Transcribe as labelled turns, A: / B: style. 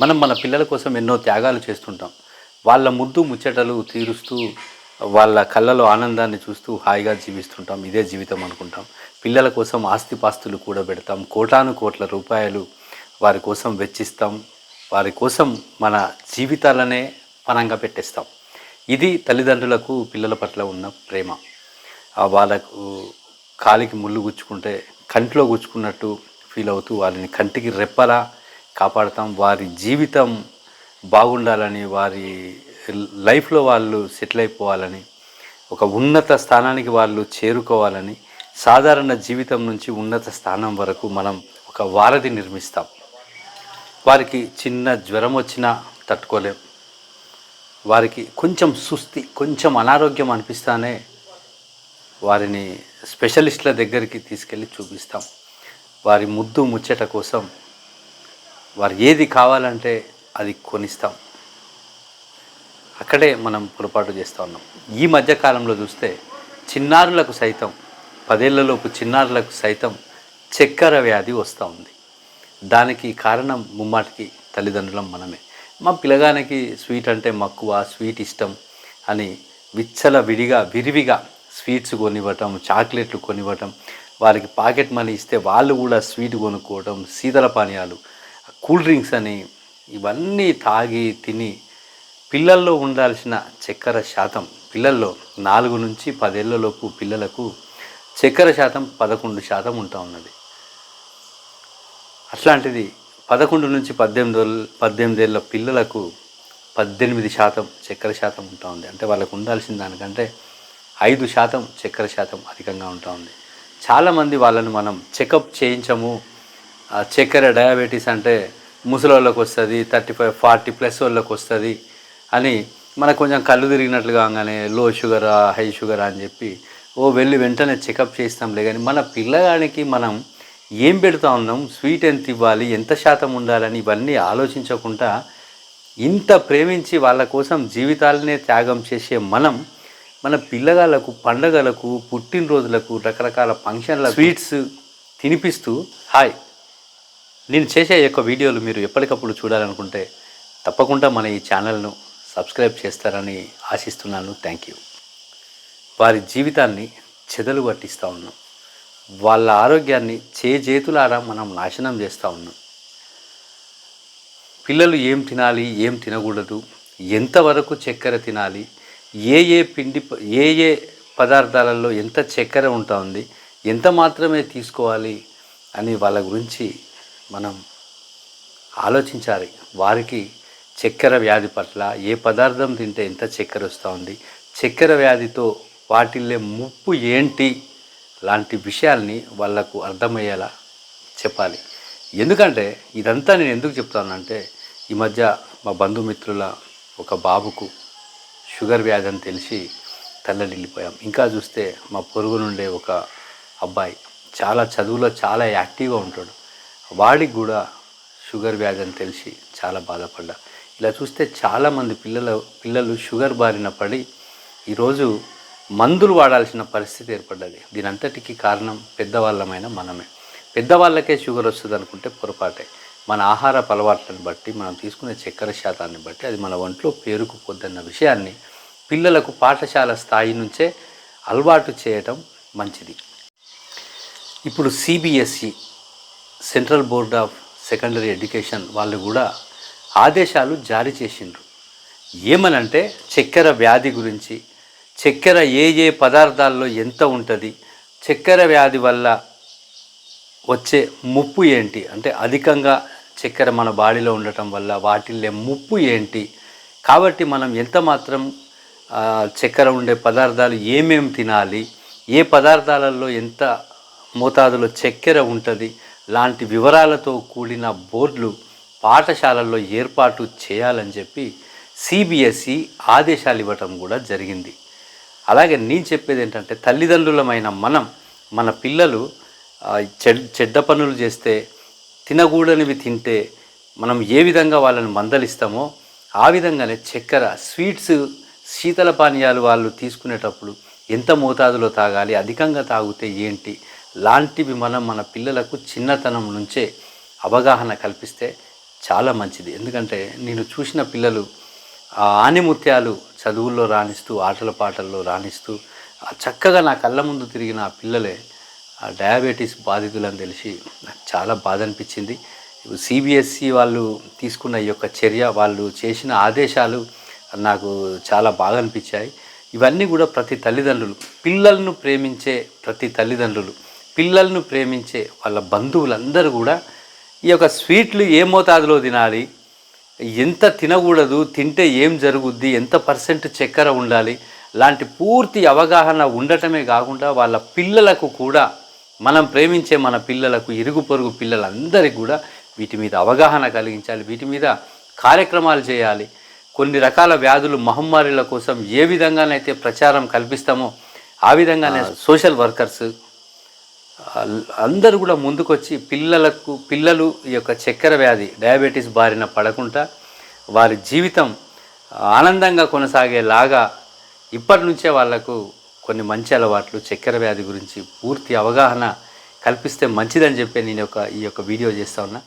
A: మనం మన పిల్లల కోసం ఎన్నో త్యాగాలు చేస్తుంటాం. వాళ్ళ ముద్దు ముచ్చటలు తీరుస్తూ వాళ్ళ కళ్ళలో ఆనందాన్ని చూస్తూ హాయిగా జీవిస్తుంటాం. ఇదే జీవితం అనుకుంటాం. పిల్లల కోసం ఆస్తిపాస్తులు కూడా పెడతాం. కోటాను కోట్ల రూపాయలు వారి కోసం వెచ్చిస్తాం. వారి కోసం మన జీవితాలనే పనంగా పెట్టేస్తాం. ఇది తల్లిదండ్రులకు పిల్లల పట్ల ఉన్న ప్రేమ. వాళ్ళకు కాలికి ముళ్ళు గుచ్చుకుంటే కంటిలో గుచ్చుకున్నట్టు ఫీల్ అవుతూ వాళ్ళని కంటికి రెప్పలా కాపాడతాం. వారి జీవితం బాగుండాలని వారి లైఫ్లో వాళ్ళు సెటిల్ అయిపోవాలని ఒక ఉన్నత స్థానానికి వాళ్ళు చేరుకోవాలని సాధారణ జీవితం నుంచి ఉన్నత స్థానం వరకు మనం ఒక వారధి నిర్మిస్తాం. వారికి చిన్న జ్వరం వచ్చినా తట్టుకోలేం. వారికి కొంచెం సుస్థి కొంచెం అనారోగ్యం అనిపిస్తానే వారిని స్పెషలిస్టుల దగ్గరికి తీసుకెళ్ళి చూపిస్తాం. వారి ముద్దు ముచ్చట కోసం వారు ఏది కావాలంటే అది కొనిస్తాం. అక్కడే మనం పొరపాటు చేస్తూ ఉన్నాం. ఈ మధ్యకాలంలో చూస్తే చిన్నారులకు సైతం పదేళ్ళలోపు చిన్నారులకు సైతం చక్కెర వ్యాధి వస్తూ ఉంది. దానికి కారణం ముమ్మాటికి తల్లిదండ్రులం మనమే. మా పిల్లగానికి స్వీట్ అంటే మక్కువ స్వీట్ ఇష్టం అని విచ్చల విడిగా విరివిగా స్వీట్స్ కొనివ్వటం చాక్లెట్లు కొనివ్వటం వారికి పాకెట్ మనీ ఇస్తే వాళ్ళు కూడా స్వీట్ కొనుక్కోవటం శీతల పానీయాలు కూల్ డ్రింక్స్ అని ఇవన్నీ తాగి తిని పిల్లల్లో ఉండాల్సిన చక్కెర శాతం పిల్లల్లో నాలుగు నుంచి పదేళ్ళలోపు పిల్లలకు చక్కెర శాతం పదకొండు శాతం ఉంటా ఉన్నది. అట్లాంటిది పదకొండు నుంచి పద్దెనిమిది ఏళ్ళ- పిల్లలకు పద్దెనిమిది శాతం చక్కెర శాతం ఉంటా ఉంది. అంటే వాళ్ళకు ఉండాల్సిన దానికంటే ఐదు శాతం చక్కెర శాతం అధికంగా ఉంటా ఉంది. చాలామంది వాళ్ళని మనం చెకప్ చేయించము చక్కెర డయాబెటీస్ అంటే ముసలోళ్ళకి వస్తుంది థర్టీ ఫైవ్ ఫార్టీ ప్లస్ వాళ్ళకి వస్తుంది అని మనకు కొంచెం కళ్ళు తిరిగినట్లు కాగానే లో షుగరా హై షుగరా అని చెప్పి ఓ వెళ్ళి వెంటనే చెకప్ చేస్తాంలే కానీ మన పిల్లగానికి మనం ఏం పెడతా ఉన్నాం స్వీట్ ఎంత ఇవ్వాలి ఎంత శాతం ఉండాలని ఇవన్నీ ఆలోచించకుండా ఇంత ప్రేమించి వాళ్ళ కోసం జీవితాలనే త్యాగం చేసే మనం మన పిల్లగాళ్ళకు పండగలకు పుట్టినరోజులకు రకరకాల ఫంక్షన్ల స్వీట్స్ తినిపిస్తూ హాయ్ నేను చేసే యొక్క వీడియోలు మీరు ఎప్పటికప్పుడు చూడాలనుకుంటే తప్పకుండా మన ఈ ఛానల్ను సబ్స్క్రైబ్ చేస్తారని ఆశిస్తున్నాను. థ్యాంక్ యూ వారి జీవితాన్ని చెదలు పట్టిస్తూ ఉన్నాం. వాళ్ళ ఆరోగ్యాన్ని చేజేతులారా మనం నాశనం చేస్తూ ఉన్నాం. పిల్లలు ఏం తినాలి ఏం తినకూడదు ఎంతవరకు చక్కెర తినాలి ఏ ఏ పిండి ఏ ఏ పదార్థాలలో ఎంత చక్కెర ఉంటా ఉంది ఎంత మాత్రమే తీసుకోవాలి అని వాళ్ళ గురించి మనం ఆలోచించాలి. వారికి చక్కెర వ్యాధి పట్ల ఏ పదార్థం తింటే ఎంత చక్కెర వస్తూ ఉంది చక్కెర వ్యాధితో వాటిల్లే ముప్పు ఏంటి? లాంటి విషయాల్ని వాళ్ళకు అర్థమయ్యేలా చెప్పాలి. ఎందుకంటే ఇదంతా నేను ఎందుకు చెప్తానంటే ఈ మధ్య మా బంధుమిత్రుల ఒక బాబుకు షుగర్ వ్యాధి అని తెలిసి తల్లడిల్లిపోయాం. ఇంకా చూస్తే మా పొరుగు నుండే ఒక అబ్బాయి. చాలా చదువులో చాలా యాక్టివ్గా ఉంటాడు. వాడికి కూడా షుగర్ వ్యాధి అని తెలిసి చాలా బాధపడ్డా. ఇలా చూస్తే చాలామంది పిల్లల పిల్లలు షుగర్ బారిన పడి ఈరోజు మందులు వాడాల్సిన పరిస్థితి ఏర్పడ్డది. దీని అంతటికీ కారణం పెద్దవాళ్ళమైన మనమే. పెద్దవాళ్ళకే షుగర్ వస్తుంది అనుకుంటే పొరపాటే. మన ఆహార అలవాట్లను బట్టి మనం తీసుకునే చక్కెర శాతాన్ని బట్టి అది మన ఒంట్లో పేరుకుపోద్దన్న విషయాన్ని పిల్లలకు పాఠశాల స్థాయి నుంచే అలవాటు చేయటం మంచిది. ఇప్పుడు CBSE central board of secondary education వాళ్ళు కూడా ఆదేశాలు జారీ చేసిండ్రు. ఏమనంటే చక్కెర వ్యాధి గురించి చక్కెర ఏ ఏ పదార్థాల్లో ఎంత ఉంటుంది చక్కెర వ్యాధి వల్ల వచ్చే ముప్పు ఏంటి అంటే అధికంగా చక్కెర మన బాడీలో ఉండటం వల్ల వాటిల్లే ముప్పు ఏంటి కాబట్టి మనం ఎంత మాత్రం చక్కెర ఉండే పదార్థాలు ఏమేమి తినాలి ఏ పదార్థాలలో ఎంత మోతాదులో చక్కెర ఉంటుంది లాంటి వివరాలతో కూడిన బోర్డులు పాఠశాలల్లో ఏర్పాటు చేయాలని చెప్పి సిబిఎస్ఈ ఆదేశాలు ఇవ్వటం కూడా జరిగింది. అలాగే నేను చెప్పేది ఏంటంటే తల్లిదండ్రులమైన మనం మన పిల్లలు చెడ్ చెడ్డ పనులు చేస్తే తినకూడనివి తింటే మనం ఏ విధంగా వాళ్ళని మందలిస్తామో ఆ విధంగానే చక్కెర స్వీట్స్ శీతల పానీయాలు వాళ్ళు తీసుకునేటప్పుడు ఎంత మోతాదులో తాగాలి అధికంగా తాగితే ఏంటి లాంటివి మనం మన పిల్లలకు చిన్నతనం నుంచే అవగాహన కల్పిస్తే చాలా మంచిది. ఎందుకంటే నేను చూసిన పిల్లలు ఆ ఆనిముత్యాలు చదువుల్లో రాణిస్తూ ఆటల పాటల్లో రాణిస్తూ చక్కగా నా కళ్ళ ముందు తిరిగిన ఆ పిల్లలే ఆ డయాబెటీస్ బాధితులని తెలిసి నాకు చాలా బాధ అనిపించింది. సిబిఎస్సి వాళ్ళు తీసుకున్న ఈ యొక్క చర్య వాళ్ళు చేసిన ఆదేశాలు నాకు చాలా బాగా అనిపించాయి. ఇవన్నీ కూడా ప్రతి తల్లిదండ్రులు పిల్లలను ప్రేమించే ప్రతి తల్లిదండ్రులు పిల్లలను ప్రేమించే వాళ్ళ బంధువులందరూ కూడా ఈ యొక్క స్వీట్లు ఏ మోతాదులో తినాలి ఎంత తినకూడదు తింటే ఏం జరుగుద్ది ఎంత పర్సెంట్ చక్కెర ఉండాలి లాంటి పూర్తి అవగాహన ఉండటమే కాకుండా వాళ్ళ పిల్లలకు కూడా మనం ప్రేమించే మన పిల్లలకు ఇరుగు పొరుగు పిల్లలందరికీ కూడా వీటి మీద అవగాహన కలిగించాలి వీటి మీద కార్యక్రమాలు చేయాలి. కొన్ని రకాల వ్యాధులు మహమ్మారిల కోసం ఏ విధంగానైతే ప్రచారం కల్పిస్తామో ఆ విధంగానే సోషల్ వర్కర్స్ అందరూ కూడా ముందుకొచ్చి పిల్లలకు పిల్లలు ఈ యొక్క చక్కెర వ్యాధి డయాబెటీస్ బారిన పడకుండా వారి జీవితం ఆనందంగా కొనసాగేలాగా ఇప్పటి నుంచే వాళ్ళకు కొన్ని మంచి అలవాట్లు చక్కెర వ్యాధి గురించి పూర్తి అవగాహన కల్పిస్తే మంచిదని చెప్పి నేను ఒక ఈ యొక్క వీడియో చేస్తా ఉన్నా.